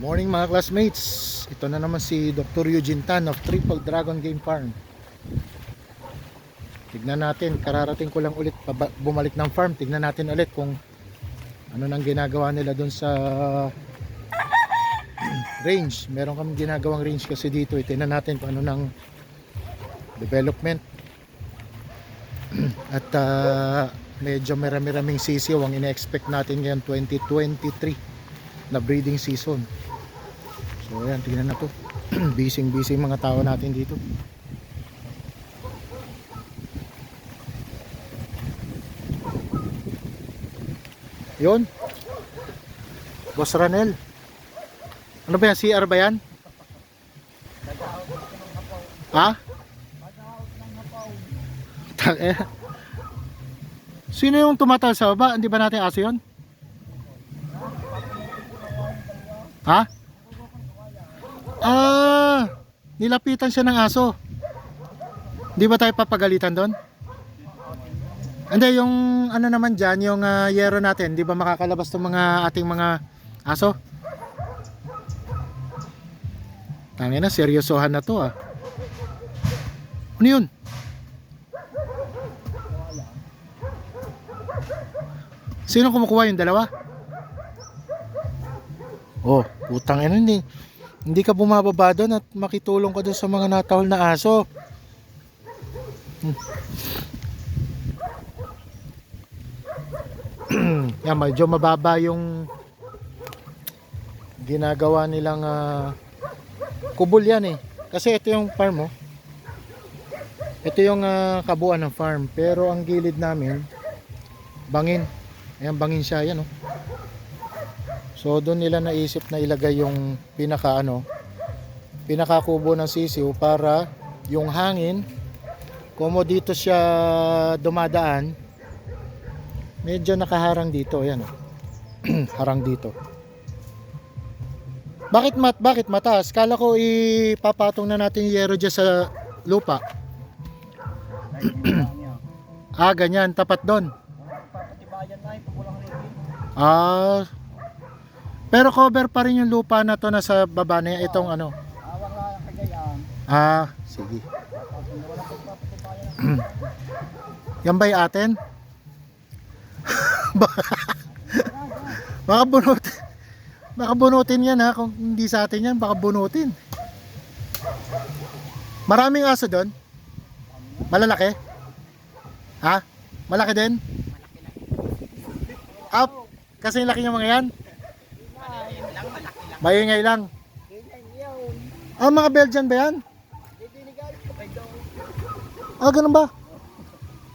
Morning mga classmates. Ito na naman si Dr. Eugene Tan of Triple Dragon Game Farm. Tignan natin, kararating ko lang ulit bumalik ng farm. Tignan natin ulit kung ano nang ginagawa nila doon sa range. Meron kami ginagawang range kasi dito. Eh. Tignan natin kung ano nang development. At ah, medyo marami-raming sisiw ang ina-expect natin ngayon 2023 na breeding season. So ayan, tingnan na to. busy busy mga tao natin dito. Yun. Boss Ranel. Ano ba yan? CR ba yan? Ha? Eh. Sino yung tumatal sa baba? Hindi ba natin aso yun? Ha? Ah, nilapitan siya ng aso. Di ba tayo papagalitan doon? Hindi, yung ano naman dyan, yung ah, yero natin, di ba makakalabas ng mga ating mga aso? Tangina, seryosohan na to ah. Ano yun? Sino kumukuha yung dalawa? Oh, putang ina hindi. Hindi ka bumababa doon at makitulong ka doon sa mga natahol na aso. Hmm. Yan, medyo mababa yung ginagawa nilang ah, kubol yan eh. Kasi ito yung farm oh. Ito yung ah, kabuuan ng farm. Pero ang gilid namin, bangin. Ayan, bangin siya. Yan oh. So doon nila naisip na ilagay yung pinaka ano, pinakakubo ng sisiw para yung hangin kumo dito siya dumadaan medyo nakaharang dito ayan oh. harang dito. Bakit mat bakit mataas? Kala ko ipapatong na natin yero dyan sa lupa. Ah ganyan tapat doon. Ah pero cover pa rin yung lupa na to na sa baba na itong ano Awang lang ang kagayaan. Ah, sige. Yan ba'y atin? baka bunutin. Baka bunutin yan ha. Kung hindi sa atin yan, baka bunutin. Maraming aso doon? Malalaki? Ha? Malaki din? Up. Kasi yung laki ng mga yan? Maingay lang. Ah, mga Belgian ba yan? Ah, ganun ba?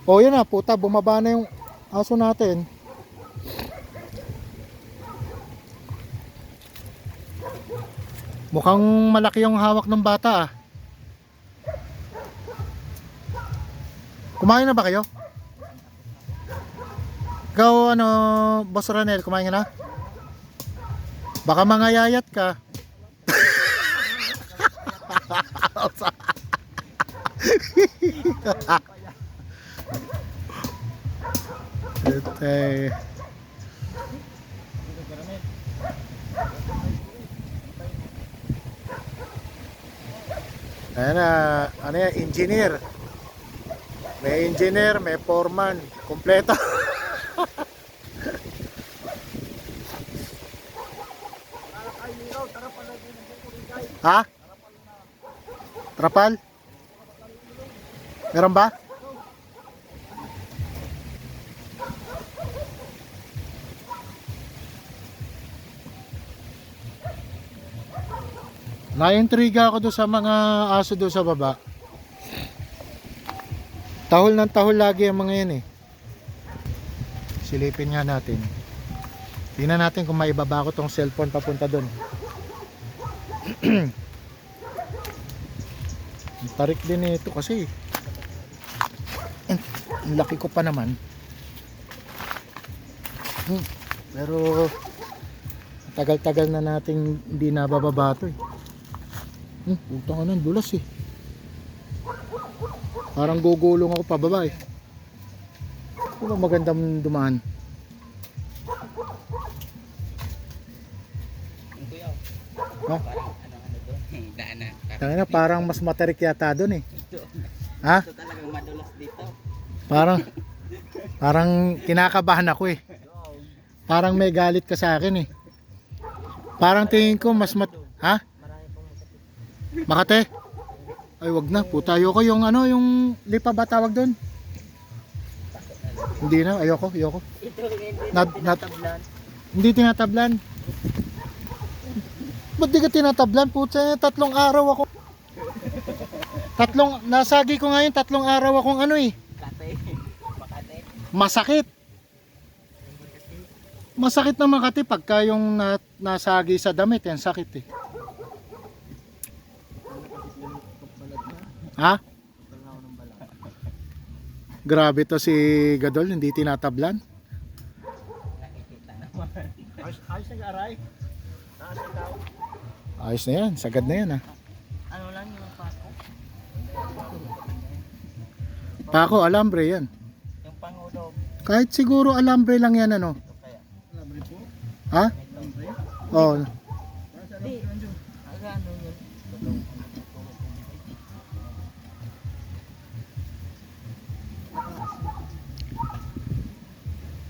O, yan na, puta, bumaba na yung aso natin. Mukhang malaki yung hawak ng bata ah. Kumain na ba kayo? Ikaw, ano, Boss Ranel, kumain na? Baka mangayayat ka. Ete. Ayan na, ano yan, engineer. May engineer, may foreman, kompleto. ha? Trapal? Meron ba? Naintriga ako doon sa mga aso doon sa baba. Tahol ng tahol lagi ang mga yan eh. Silipin nga natin. Tingnan natin kung maibaba ko tong cellphone papunta doon. Tarik din ito kasi. Ang laki ko pa naman. Hmm, Pero tagal-tagal na nating hindi nabababa to eh. Hmm, putang ano, dulas eh. Parang gugulong ako pababa eh. Ano ba magandang dumaan? kuya. Oh. Tangina, parang mas matarik yata doon eh. Ha? Ito talagang madulas dito. Parang parang kinakabahan ako eh. Parang may galit ka sa akin eh. Parang tingin ko mas mat... Ha? Makate? Ay wag na, puta ayoko yung ano, yung lipa ba tawag doon? Hindi na, ayoko, ayoko. Ito, hindi Nat, nat, hindi tinatablan. Ba't di ka tinatablan? Putsa, tatlong araw ako. Tatlong, nasagi ko ngayon, tatlong araw akong ano eh. Masakit. Masakit na Makati pagka yung na, nasagi sa damit, yan sakit eh. Ha? Grabe to si Gadol, hindi tinatablan. Ayos, ayos nag-aray. Ang tao. Ayos na yan, sagad na yan ah. Ano lang yung pasko? Pako, alambre yan. Yung pangulo. Kahit siguro alambre lang yan ano. Labre po. Ha? Oo. Di. Aga ano.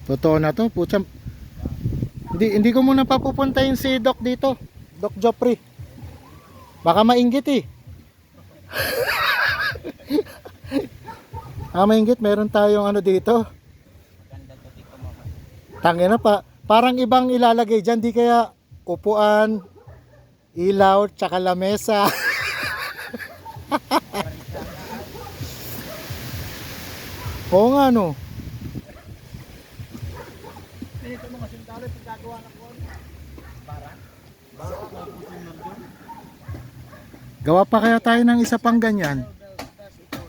Totoo na to, putya. Hindi, hindi ko muna papupuntahin si Doc dito. Doc Joffrey. Baka mainggit eh. ah, mainggit. Meron tayong ano dito. Mama. Tangina pa. Parang ibang ilalagay dyan. Di kaya upuan, ilaw, tsaka lamesa. Oo nga no. Ganito mga sundalo, pagkagawa ng kon. Para? Para mapusin lang doon. Gawa pa kaya tayo ng isa pang ganyan.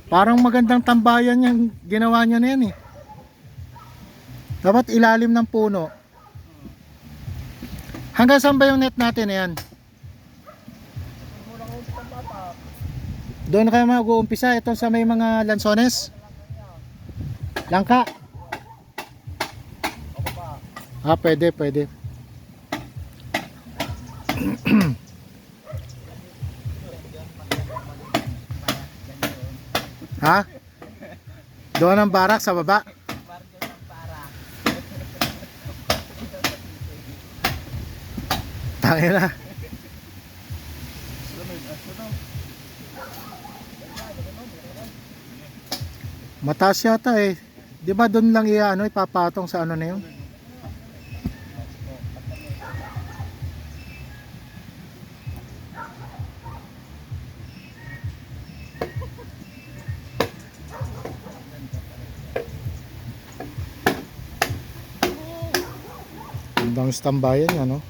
Parang magandang tambayan yung ginawa niya na yan eh. Dapat ilalim ng puno. Hanggang saan ba yung net natin na yan? Doon kayo mag-uumpisa. Ito sa may mga lansones. Langka. Ah, pwede, pwede. ha? Doon ang barak sa baba. Tangin na. Mataas yata eh. Di ba doon lang iya ano ipapatong sa ano na yun? Ang stambayan niya, no?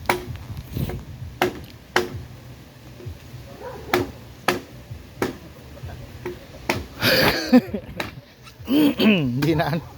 Hindi na ano.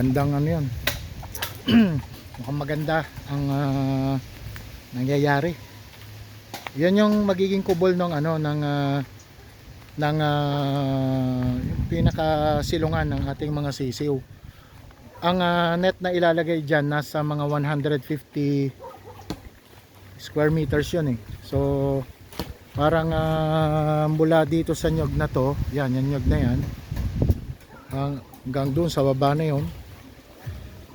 Magandang ano yan. Mukhang maganda ang ah, nangyayari. Yan yung magiging kubol ng ano ng ah, ng ah, yung pinakasilungan ng ating mga sisiw. Ang ah, net na ilalagay diyan nasa mga 150 square meters yun eh. So parang ah, mula dito sa nyog na to, yan, yan nyog na yan. Hanggang doon sa baba na yun.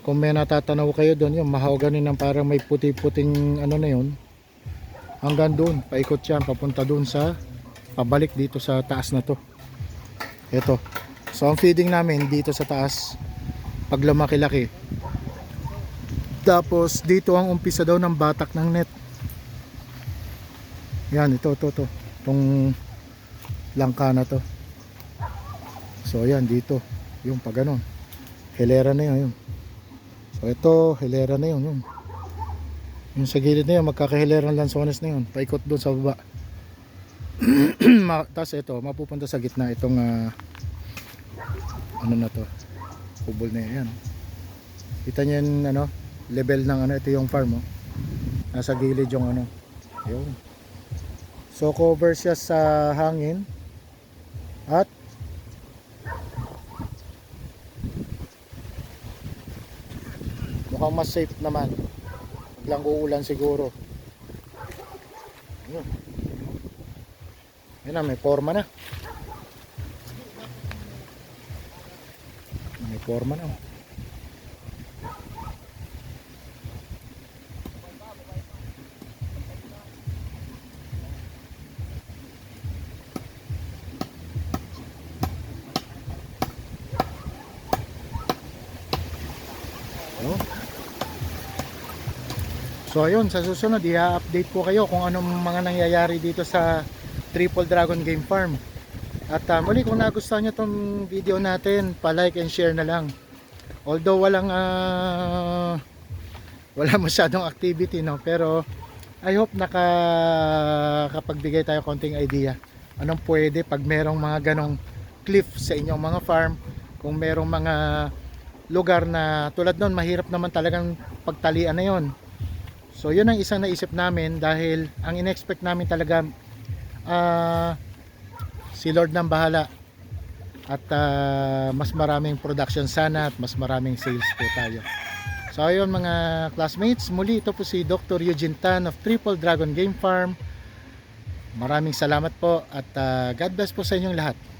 Kung may natatanaw kayo doon, yung mahogany ng parang may puti-puting ano na yun. Hanggang doon, paikot yan, papunta doon sa, pabalik dito sa taas na to. Ito. So ang feeding namin dito sa taas, pag lumaki-laki. Tapos dito ang umpisa daw ng batak ng net. Yan, ito, ito, ito. Itong langka na to. So yan, dito. Yung pag ganon. Hilera na yun. yun. So ito, hilera na yun. Yung, yung sa gilid na yun, magkakahilera ng lansones na yun. Paikot doon sa baba. Tapos ito, mapupunta sa gitna itong ah, ano na to. Kubol na yan. Kita niyo yung ano, level ng ano, ito yung farm oh. Nasa gilid yung ano. Ayun. So cover siya sa hangin at mukhang mas safe naman. Biglang uulan siguro. Ayun. Ayun na, may forma na. May forma na. So ayun, sa susunod i-update ko kayo kung anong mga nangyayari dito sa Triple Dragon Game Farm. At ah, muli kung nagustuhan nyo tong video natin, pa-like and share na lang. Although walang ah, wala masyadong activity no, pero I hope nakakapagbigay tayo konting idea. Anong pwede pag merong mga ganong cliff sa inyong mga farm, kung merong mga lugar na tulad nun mahirap naman talagang pagtalian na yon so yun ang isang naisip namin dahil ang inexpect namin talaga ah, si Lord ng bahala. At ah, mas maraming production sana at mas maraming sales po tayo. So ayun mga classmates muli ito po si Dr. Eugene Tan of Triple Dragon Game Farm. Maraming salamat po at ah, God bless po sa inyong lahat